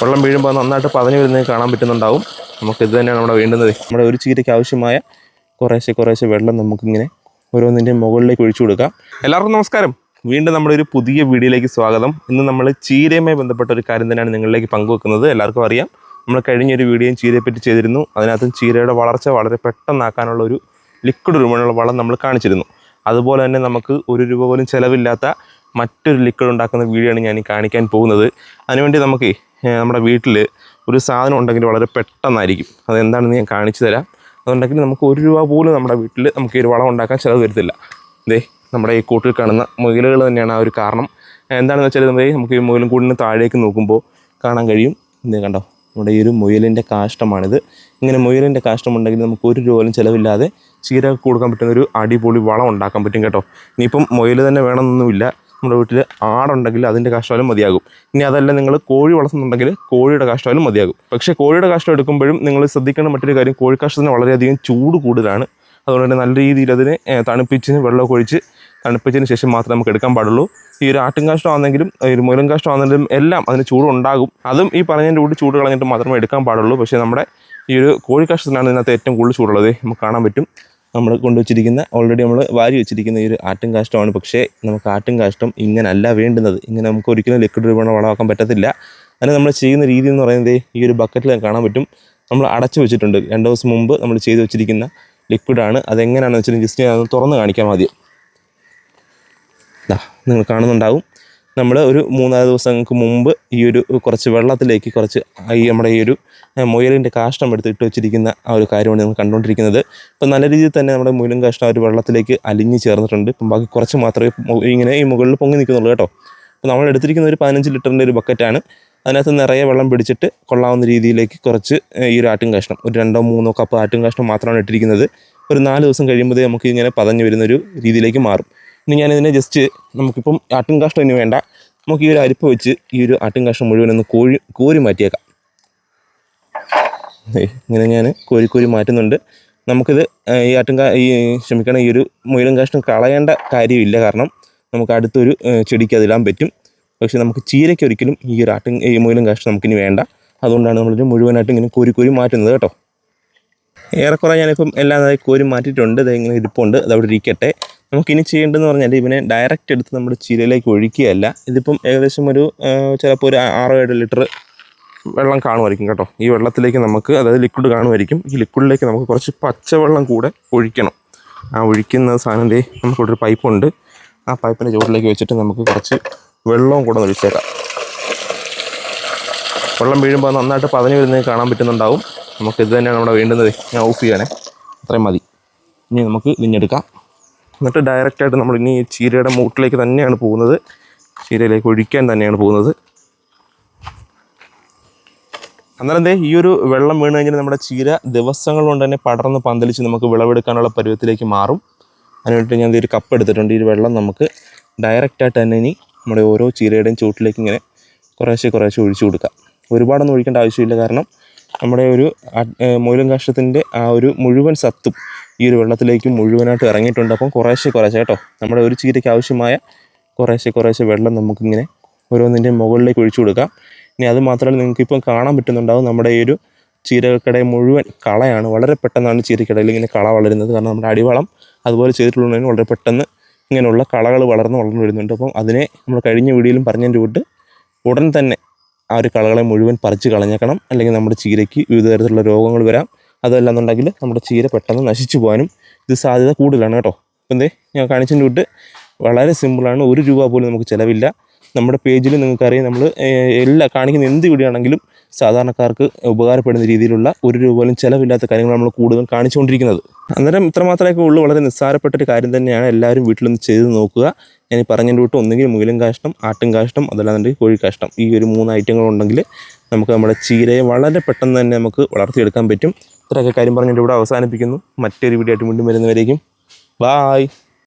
വെള്ളം വീഴുമ്പോൾ നന്നായിട്ട് പതഞ്ഞു വരുന്നത് കാണാൻ പറ്റുന്നുണ്ടാവും. നമുക്ക് ഇത് തന്നെയാണ് നമ്മുടെ വേണ്ടുന്നത്. നമ്മുടെ ഒരു ചീരയ്ക്ക് ആവശ്യമായ കുറേശ്ശെ കുറേശ്ശെ വെള്ളം നമുക്കിങ്ങനെ ഓരോന്നിന്റെയും മുകളിലേക്ക് ഒഴിച്ചു കൊടുക്കാം. എല്ലാവർക്കും നമസ്കാരം. വീണ്ടും നമ്മുടെ ഒരു പുതിയ വീഡിയോയിലേക്ക് സ്വാഗതം. ഇന്ന് നമ്മൾ ചീരയുമായി ബന്ധപ്പെട്ട ഒരു കാര്യം തന്നെയാണ് നിങ്ങളിലേക്ക് പങ്കുവെക്കുന്നത്. എല്ലാവർക്കും അറിയാം. നമ്മൾ കഴിഞ്ഞൊരു വീഡിയോയും ചീരയെ പറ്റി ചെയ്തിരുന്നു. അതിനകത്തും ചീരയുടെ വളർച്ച വളരെ പെട്ടെന്നാക്കാനുള്ള ഒരു ലിക്വിഡ് രൂപമുള്ള വളം നമ്മൾ കാണിച്ചിരുന്നു. അതുപോലെ തന്നെ നമുക്ക് ഒരു രൂപ പോലും ചിലവില്ലാത്ത മറ്റൊരു ലിക്വിഡ് ഉണ്ടാക്കുന്ന വീഡിയോ ആണ് ഞാൻ കാണിക്കാൻ പോകുന്നത്. അതിനുവേണ്ടി നമുക്ക് നമ്മുടെ വീട്ടിൽ ഒരു സാധനം ഉണ്ടെങ്കിൽ വളരെ പെട്ടെന്നായിരിക്കും. അതെന്താണെന്ന് ഞാൻ കാണിച്ചു തരാം. അതുണ്ടെങ്കിൽ നമുക്ക് ഒരു രൂപ പോലും നമ്മുടെ വീട്ടിൽ നമുക്ക് ഒരു വളം ഉണ്ടാക്കാൻ ചിലവ് വരത്തില്ല. ദേ നമ്മുടെ ഈ കൂട്ടിൽ കാണുന്ന മുയലുകൾ തന്നെയാണ് ആ ഒരു കാരണം. എന്താണെന്ന് വെച്ചാൽ നമ്മൾ നമുക്ക് ഈ മുയലും കൂടിന് താഴേക്ക് നോക്കുമ്പോൾ കാണാൻ കഴിയും. ഇത് കണ്ടോ? നമ്മുടെ ഈ ഒരു മുയലിന്റെ കാഷ്ടമാണിത്. ഇങ്ങനെ മുയലിന്റെ കാഷ്ടം ഉണ്ടെങ്കിൽ നമുക്ക് ഒരു രൂപ പോലും ചിലവില്ലാതെ ചീര കൊടുക്കാൻ പറ്റുന്ന ഒരു അടിപൊളി വളം ഉണ്ടാക്കാൻ പറ്റും കേട്ടോ. ഇനിയിപ്പം മുയൽ തന്നെ വേണമെന്നൊന്നുമില്ല. നമ്മുടെ വീട്ടിൽ ആടുണ്ടെങ്കിൽ അതിന്റെ കാഷ്ടമായാലും മതിയാകും. ഇനി അതല്ല നിങ്ങൾ കോഴി വളർത്തുന്നുണ്ടെങ്കിൽ കോഴിയുടെ കാഷ്ടമായാലും മതിയാകും. പക്ഷേ കോഴിയുടെ കാഷ്ടം എടുക്കുമ്പോഴും നിങ്ങൾ ശ്രദ്ധിക്കേണ്ട മറ്റൊരു കാര്യം കോഴി കാഷ്ടത്തിന് വളരെയധികം ചൂട് കൂടുതലാണ്. അതുകൊണ്ട് തന്നെ നല്ല രീതിയിൽ അതിനെ തണുപ്പിച്ച് വെള്ളമൊക്കെ ഒഴിച്ച് തണുപ്പിച്ചതിന് ശേഷം മാത്രമേ നമുക്ക് എടുക്കാൻ പാടുള്ളൂ. ഈ ഒരു ആട്ടിൻ കാഷ്ടം ആണെങ്കിലും ഒരു മുയലും കാഷ്ടം ആണെങ്കിലും എല്ലാം അതിന് ചൂട് ഉണ്ടാകും. അതും ഈ പറഞ്ഞതിന്റെ കൂടി ചൂട് കളഞ്ഞിട്ട് മാത്രമേ എടുക്കാൻ പാടുള്ളൂ. പക്ഷേ നമ്മുടെ ഈ ഒരു കോഴി കാഷ്ടത്തിനാണ് ഇതിനകത്ത് ഏറ്റവും കൂടുതൽ ചൂടുള്ളത്. നമുക്ക് കാണാൻ പറ്റും. നമ്മൾ കൊണ്ടുവച്ചിരിക്കുന്ന ഓൾറെഡി നമ്മൾ വാരി വെച്ചിരിക്കുന്ന ഈ ഒരു ആട്ടും കാഷ്ടമാണ്. പക്ഷേ നമുക്ക് ആട്ടും കാഷ്ടം ഇങ്ങനല്ല വേണ്ടുന്നത്. ഇങ്ങനെ നമുക്ക് ഒരിക്കലും ലിക്വിഡ് രൂപേണ വളമാക്കാൻ പറ്റത്തില്ല. അതിന് നമ്മൾ ചെയ്യുന്ന രീതി എന്ന് പറയുന്നത് ഈ ഒരു ബക്കറ്റിൽ കാണാൻ പറ്റും. നമ്മൾ അടച്ചു വെച്ചിട്ടുണ്ട്. രണ്ട് ദിവസം മുമ്പ് നമ്മൾ ചെയ്തു വെച്ചിരിക്കുന്ന ലിക്വിഡാണ് അതെങ്ങനെയാണെന്ന് വെച്ചാൽ ജസ്റ്റ് ഞാൻ തുറന്ന് കാണിക്കാം ആദ്യം. നിങ്ങൾ കാണുന്നുണ്ടാവും. നമ്മൾ ഒരു മൂന്നാൽ ദിവസങ്ങൾക്ക് മുമ്പ് ഈ ഒരു കുറച്ച് വെള്ളത്തിലേക്ക് കുറച്ച് ഈ നമ്മുടെ ഈ ഒരു മുയലിന്റെ കാഷ്ടം എടുത്ത് ഇട്ട് വെച്ചിരിക്കുന്ന ആ ഒരു കാര്യമാണ് നമ്മൾ കണ്ടുകൊണ്ടിരിക്കുന്നത്. ഇപ്പം നല്ല രീതിയിൽ തന്നെ നമ്മുടെ മുയലും കാഷ്ടം ആ ഒരു വെള്ളത്തിലേക്ക് അലിഞ്ഞ് ചേർന്നിട്ടുണ്ട്. ഇപ്പം ബാക്കി കുറച്ച് മാത്രമേ ഇങ്ങനെ ഈ മുകളിൽ പൊങ്ങി നിൽക്കുന്നുള്ളൂ കേട്ടോ. അപ്പോൾ നമ്മൾ എടുത്തിരിക്കുന്ന ഒരു പതിനഞ്ച് ലിറ്ററിന്റെ ഒരു ബക്കറ്റാണ്. അതിനകത്ത് നിറയെ വെള്ളം പിടിച്ചിട്ട് കൊള്ളാവുന്ന രീതിയിലേക്ക് കുറച്ച് ഈ ഒരു ആട്ടും കാഷ്ടം ഒരു രണ്ടോ മൂന്നോ കപ്പ് ആട്ടും കാഷ്ടം മാത്രമാണ് ഇട്ടിരിക്കുന്നത്. ഒരു നാല് ദിവസം കഴിയുമ്പോഴേ നമുക്ക് ഇങ്ങനെ പതഞ്ഞു വരുന്നൊരു രീതിയിലേക്ക് മാറും. ഇനി ഞാനിതിനെ ജസ്റ്റ് നമുക്കിപ്പം ആട്ടും കാഷ്ടം ഇനി വേണ്ട. നമുക്ക് ഈ ഒരു അരിപ്പ് വെച്ച് ഈ ഒരു ആട്ടും കാഷ്ടം മുഴുവൻ ഒന്ന് കോഴി കോരി മാറ്റിയേക്കാം. ഇങ്ങനെ ഞാൻ കോരി കോരി മാറ്റുന്നുണ്ട്. നമുക്കിത് ഈ ആട്ടും കാ ഈ ക്ഷമിക്കണം ഈ ഒരു മുയലും കാഷ്ടം കളയേണ്ട കാര്യമില്ല. കാരണം നമുക്ക് അടുത്തൊരു ചെടിക്ക് അതിടാൻ പറ്റും. പക്ഷേ നമുക്ക് ചീരയ്ക്ക് ഒരിക്കലും ഈ ഒരു ആട്ടും ഈ മുയലും കാഷ്ടം നമുക്കിനി വേണ്ട. അതുകൊണ്ടാണ് നമ്മളിത് മുഴുവനായിട്ട് ഇങ്ങനെ കോരി കോരി മാറ്റുന്നത് കേട്ടോ. ഏറെക്കുറെ ഞാനിപ്പം എല്ലാം അതായത് കോരി മാറ്റിയിട്ടുണ്ട്. ഇതെങ്ങനെ ഇരിപ്പുണ്ട്. അതവിടെ ഇരിക്കട്ടെ. നമുക്കിനി ചെയ്യേണ്ടതെന്ന് പറഞ്ഞാൽ ഇവനെ ഡയറക്റ്റ് എടുത്ത് നമ്മുടെ ചീരയിലേക്ക് ഒഴിക്കുകയല്ല. ഇതിപ്പം ഏകദേശം ഒരു ചിലപ്പോൾ ഒരു ആറോ ഏഴ് ലിറ്റർ വെള്ളം കാണുമായിരിക്കും കേട്ടോ. ഈ വെള്ളത്തിലേക്ക് നമുക്ക് അതായത് ലിക്വിഡ് കാണുമായിരിക്കും. ഈ ലിക്വിഡിലേക്ക് നമുക്ക് കുറച്ച് പച്ചവെള്ളം കൂടെ ഒഴിക്കണം. ആ ഒഴിക്കുന്ന സാധനത്തെ നമുക്കിവിടെ ഒരു പൈപ്പുണ്ട് ആ പൈപ്പിന്റെ ചുവട്ടിലേക്ക് വെച്ചിട്ട് നമുക്ക് കുറച്ച് വെള്ളവും കൂടെ ഒഴിച്ചേക്കാം. വെള്ളം വീഴുമ്പോൾ നന്നായിട്ട് പതഞ്ഞു വരുന്നത് കാണാൻ പറ്റുന്നുണ്ടാവും. നമുക്ക് ഇത് തന്നെയാണ് നമ്മുടെ വേണ്ടുന്നത്. ഞാൻ ഓഫ് ചെയ്യാനേ അത്രയും മതി. ഇനി നമുക്ക് വിഞ്ഞെടുക്കാം എന്നിട്ട് ഡയറക്റ്റായിട്ട് നമ്മൾ ഇനി ചീരയുടെ മൂട്ടിലേക്ക് തന്നെയാണ് പോകുന്നത്. ചീരയിലേക്ക് ഒഴിക്കാൻ തന്നെയാണ് പോകുന്നത്. അന്നേരം എന്തേ ഈ ഒരു വെള്ളം വീണ് കഴിഞ്ഞാൽ നമ്മുടെ ചീര ദിവസങ്ങൾ കൊണ്ട് തന്നെ പടർന്ന് പന്തലിച്ച് നമുക്ക് വിളവെടുക്കാനുള്ള പരുവത്തിലേക്ക് മാറും. അതിനുവേണ്ടി ഞാൻ ഒരു കപ്പ് എടുത്തിട്ടുണ്ട്. ഈ വെള്ളം നമുക്ക് ഡയറക്റ്റായിട്ട് തന്നെ ഇനി നമ്മുടെ ഓരോ ചീരയുടെയും ചൂട്ടിലേക്ക് ഇങ്ങനെ കുറേശ്ശെ കുറേശ്ശെ ഒഴിച്ചു കൊടുക്കാം. ഒരുപാടൊന്നും ഒഴിക്കേണ്ട ആവശ്യമില്ല. കാരണം നമ്മുടെ ഒരു മൂലം കാഷ്ടത്തിന്റെ ആ ഒരു മുഴുവൻ സത്തും ഈ ഒരു വെള്ളത്തിലേക്ക് മുഴുവനായിട്ട് ഇറങ്ങിയിട്ടുണ്ട്. അപ്പം കുറേശ്ശെ കുറേശ്ശെ കേട്ടോ നമ്മുടെ ഒരു ചീരയ്ക്ക് ആവശ്യമായ കുറേശ്ശെ കുറേശ്ശെ വെള്ളം നമുക്കിങ്ങനെ ഓരോന്നിന്റെ മുകളിലേക്ക് ഒഴിച്ചു കൊടുക്കാം. ഇനി അത് മാത്രമല്ല നിങ്ങൾക്കിപ്പം കാണാൻ പറ്റുന്നുണ്ടാവും നമ്മുടെ ഈ ഒരു ചീരകൾക്കിടെ മുഴുവൻ കളയാണ്. വളരെ പെട്ടെന്നാണ് ചീരക്കടയിൽ ഇങ്ങനെ കള വളരുന്നത്. കാരണം നമ്മുടെ അടിവളം അതുപോലെ ചെയ്തിട്ടുള്ളതിന് വളരെ പെട്ടെന്ന് ഇങ്ങനെയുള്ള കളകൾ വളർന്ന് വളർന്നു വരുന്നുണ്ട്. അപ്പം അതിനെ നമ്മൾ കഴിഞ്ഞ വീഡിയോയിലും പറഞ്ഞതിന്റെ കൂട്ട് ഉടൻ തന്നെ ആ ഒരു കളകളെ മുഴുവൻ പറിച്ച് കളഞ്ഞേക്കണം. അല്ലെങ്കിൽ നമ്മുടെ ചീരയ്ക്ക് വിവിധ തരത്തിലുള്ള രോഗങ്ങൾ വരാം. അതല്ല എന്നുണ്ടെങ്കിൽ നമ്മുടെ ചീര പെട്ടെന്ന് നശിച്ചു പോകാനും ഇത് സാധ്യത കൂടുതലാണ് കേട്ടോ. അപ്പം എന്തേ ഞാൻ കാണിച്ചതിന്റെ വിട്ട് വളരെ സിമ്പിളാണ് ഒരു രൂപ പോലും നമുക്ക് ചിലവില്ല. നമ്മുടെ പേജിൽ നിങ്ങൾക്കറിയാം നമ്മൾ എല്ലാ കാണിക്കുന്ന എന്ത് വീഡിയോ ആണെങ്കിലും സാധാരണക്കാർക്ക് ഉപകാരപ്പെടുന്ന രീതിയിലുള്ള ഒരു രൂപ പോലും ചിലവില്ലാത്ത കാര്യങ്ങൾ നമ്മൾ കൂടുതൽ കാണിച്ചുകൊണ്ടിരിക്കുന്നത്. അന്നേരം ഇത്രമാത്രമൊക്കെ മാത്രമേ ഉള്ളൂ. വളരെ നിസ്സാരപ്പെട്ട ഒരു കാര്യം തന്നെയാണ് എല്ലാവരും വീട്ടിലൊന്ന് ചെയ്ത് നോക്കുക. ഞാൻ ഈ പറഞ്ഞതിന്റെ കൂട്ട് ഒന്നുകിൽ മുയലും കാഷ്ടം ആട്ടും കാഷ്ടം അതല്ലാന്നുണ്ടെങ്കിൽ കോഴി കാഷ്ടം. ഈ ഒരു മൂന്ന് ഐറ്റങ്ങൾ ഉണ്ടെങ്കിൽ നമുക്ക് നമ്മുടെ ചീരയെ വളരെ പെട്ടെന്ന് തന്നെ നമുക്ക് വളർത്തിയെടുക്കാൻ പറ്റും. ഇത്രയൊക്കെ കാര്യം പറഞ്ഞിട്ട് ഇവിടെ അവസാനിപ്പിക്കുന്നു. മറ്റൊരു വീഡിയോ ആയിട്ട് വീണ്ടും വരുന്നവരേക്കും. ബായ്